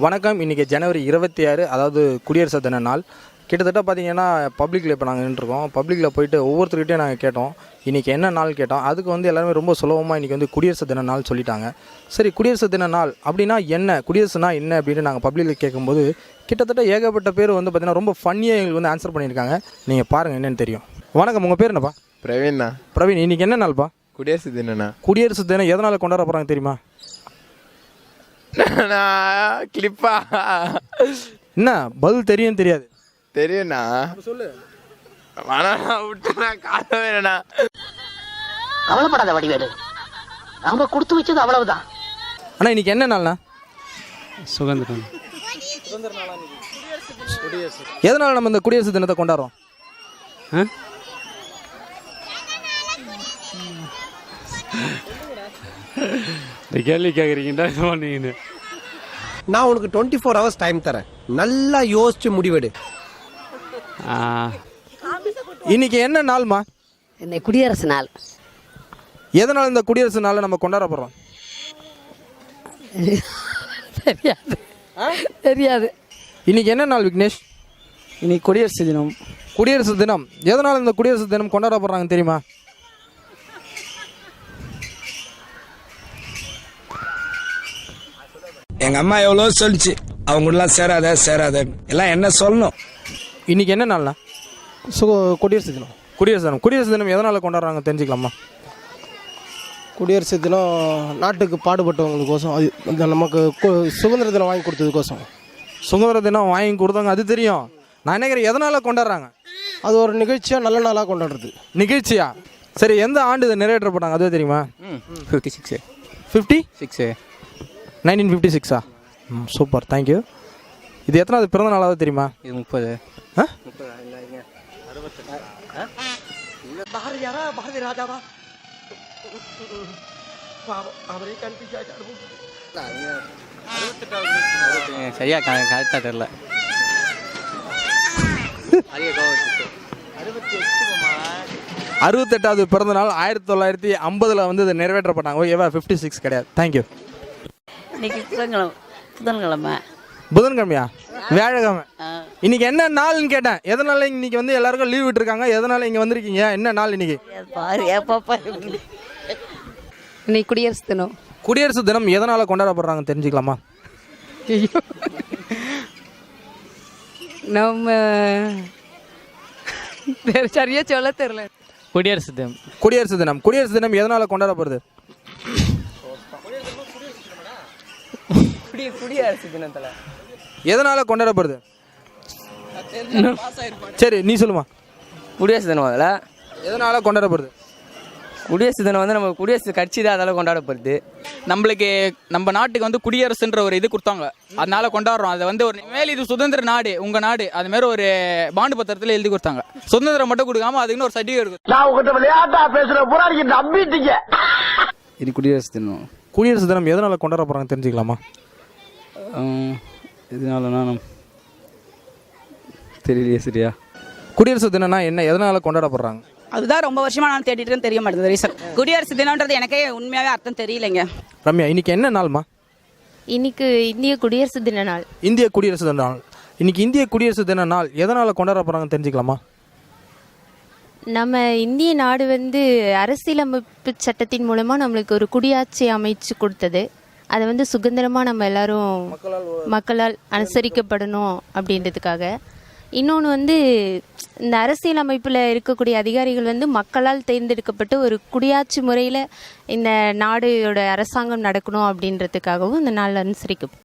வணக்கம். இன்றைக்கி ஜனவரி இருபத்தி ஆறு அதாவது குடியரசு தின நாள். கிட்டத்தட்ட பார்த்தீங்கன்னா பப்ளிக்கில் இப்போ நாங்கள் நின்றுருக்கோம் பப்ளிக்கில் போயிட்டு ஒவ்வொருத்தர்கிட்டையும் நாங்கள் கேட்டோம். இன்றைக்கி என்ன நாள் கேட்டோம். அதுக்கு வந்து எல்லாருமே ரொம்ப சுலபமாக இன்றைக்கி வந்து குடியரசு தின நாள் சொல்லிட்டாங்க. சரி குடியரசு தின நாள் அப்படின்னா என்ன? குடியரசுனா என்ன அப்படின்னு நாங்கள் பப்ளிக்கில் கேட்கும்போது கிட்டத்தட்ட ஏகப்பட்ட பேர் வந்து பார்த்தீங்கன்னா ரொம்ப ஃபன்னியாக எங்களுக்கு வந்து ஆன்சர் பண்ணியிருக்காங்க. நீங்கள் பாருங்கள் என்னன்னு தெரியும். வணக்கம். உங்கள் பேர் என்னப்பா? பிரவீன்ண்ணா பிரவீன் இன்றைக்கி என்ன நாள்ப்பா? குடியரசு தினண்ணா. குடியரசு தினம் எதனால் கொண்டாட போகிறாங்க தெரியுமா? கிளிப்பா என்ன பதில் தெரியும் தெரியாது. தெரியுண்ணா சொல்லு. வேணாண்ணா விட்டுண்ணா காச வேணா கவலைப்படாத வடிவேலு. நாம கொடுத்து வச்சது அவ்வளவுதான். அண்ணா இன்னைக்கு என்ன நாள்ண்ணா? சுதந்திரம். எதனால் நம்ம இந்த குடியரசு தினத்தை கொண்டாடுறோம்? ஆ. இந்த கேள்வி கேட்குறீங்கடா இது பண்ணீங்கன்னு நான் உனக்கு டுவெண்ட்டி ஃபோர் ஹவர்ஸ் டைம் தரேன். நல்லா யோசிச்சு முடிவெடு. ஆ, இன்னைக்கு என்ன நாள்மா? இந்த குடியரசு நாள். எதனால் இந்த குடியரசு நாளை நம்ம கொண்டாட போகிறோம் தெரியாது தெரியாது. இன்னைக்கு என்ன நாள் விக்னேஷ்? இன்னைக்கு குடியரசு தினம். குடியரசு தினம். எதனால் இந்த குடியரசு தினம் கொண்டாட போகிறாங்க தெரியுமா? எங்க அம்மா எவ்வளோ சொல்லிச்சு. அவங்க எல்லாம் சேராத சேராத. எல்லாம் என்ன சொல்லணும்? இன்னைக்கு என்ன நாள்ண்ணா சு குடியரசு தினம். குடியரசு தினம். குடியரசு தினம் எதனால் கொண்டாடுறாங்க தெரிஞ்சுக்கலாமா? குடியரசு தினம் நாட்டுக்கு பாடுபட்டவங்களுக்கோசம் அது இந்த நமக்கு கு- சுதந்திர தினம் வாங்கி கொடுத்ததுக்கோசம். சுதந்திர தினம் வாங்கி கொடுத்தாங்க அது தெரியும். நான் நினைக்கிறேன் எதனால் கொண்டாடுறாங்க? அது ஒரு நிகழ்ச்சியாக நல்ல நாளாக கொண்டாடுறது. நிகழ்ச்சியா? சரி எந்த ஆண்டு இதை நிறைவேற்றப்பட்டாங்க? அதுவே தெரியுமா? Fifty six fifty six nineteen fifty சிக்ஸா? ம் சூப்பர். தேங்க்யூ இது எத்தனாவது பிறந்த நாளாவது தெரியுமா? இது முப்பது. ஆ? சரியா கரெக்டாக தெரில அறுபத்தெட்டாவது பிறந்த நாள் ஆயிரத்தி தொள்ளாயிரத்தி ஐம்பதில் வந்து இது நிறைவேற்றப்பட்டாங்க. ஓகேவா ஃபிஃப்டி சிக்ஸ் கிடையாது. தேங்க்யூ இன்னைக்கு புதன்கிழமை புதன்கிழமை. புதன்கிழமையா? வியாழக்கிழமை. இன்னைக்கு என்ன நாள்னு கேட்டேன். எதனால இன்னைக்கு வந்து எல்லாருக்கும் லீவ் விட்டுருக்காங்க? எதனால இங்கே வந்திருக்கீங்க? என்ன நாள் இன்னைக்கு? பாரு ஏப்பாப்பா இன்னைக்கு குடியரசு தினம். குடியரசு தினம் எதனால் கொண்டாடப்படுறாங்க தெரிஞ்சுக்கலாமா? நம்ம சரியா சொல்ல தெரியல. குடியரசு தினம். குடியரசு தினம். குடியரசு தினம் எதனால் கொண்டாடப்படுது? குடியரசு தினத்தில். எதனால் கொண்டாடப்படுது? சரி நீ சொல்லுமா. குடியரசு தினம் அதில் எதனால் கொண்டாடப்படுது? குடியரசு தினம் வந்து நம்ம குடியரசு கட்சி தான் அதெல்லாம் கொண்டாடப்படுது. நம்மளுக்கு நம்ம நாட்டுக்கு வந்து குடியரசுன்ற ஒரு இது கொடுத்தாங்க. அதனால கொண்டாடுறோம். அதை வந்து ஒரு மேல் இது சுதந்திர நாடு உங்க நாடு. அது மாதிரி ஒரு பாண்டு பத்திரத்தில் எழுதி கொடுத்தாங்க. சுதந்திரம் மட்டும் கொடுக்காம அதுக்குன்னு ஒரு சர்டிஃபிகேட் நான் உங்ககிட்ட விளையாட்டா பேசுற புறா நீங்க நம்பிட்டீங்க. இது குடியரசு தினம். குடியரசு தினம் எதனால் கொண்டாட போகிறாங்க தெரிஞ்சுக்கலாமா? இதனாலனா நம் தெரியலையே சரியா? குடியரசு தினம்னா என்ன? எதனால் கொண்டாடப்படுறாங்க? அதுதான் ரொம்ப வருஷமா நான் தேடிட்டு தெரிய மாட்டேங்குது ரீசன். குடியரசு தினம்ன்றது எனக்கே உண்மையாவே அர்த்தம் தெரியலைங்க. ரம்யா இன்னைக்கு என்ன நாள்மா? இன்னைக்கு இந்திய குடியரசு தின நாள். இந்திய குடியரசு தின நாள். இன்னைக்கு இந்திய குடியரசு தின நாள். எதனால் கொண்டாட போகிறாங்க தெரிஞ்சுக்கலாமா? நம்ம இந்திய நாடு வந்து அரசியலமைப்பு சட்டத்தின் மூலமா நம்மளுக்கு ஒரு குடியாட்சி அமைச்சு கொடுத்தது. அதை வந்து சுதந்திரமாக நம்ம எல்லாரும் மக்களால் அனுசரிக்கப்படணும் அப்படின்றதுக்காக. இன்னொன்று வந்து இந்த அரசியல் அமைப்பில் இருக்கக்கூடிய அதிகாரிகள் வந்து மக்களால் தேர்ந்தெடுக்கப்பட்டு ஒரு குடியாட்சி முறையில் இந்த நாடோட அரசாங்கம் நடக்கணும் அப்படின்றதுக்காகவும் இந்த நாள் அனுசரிக்கப்படும்.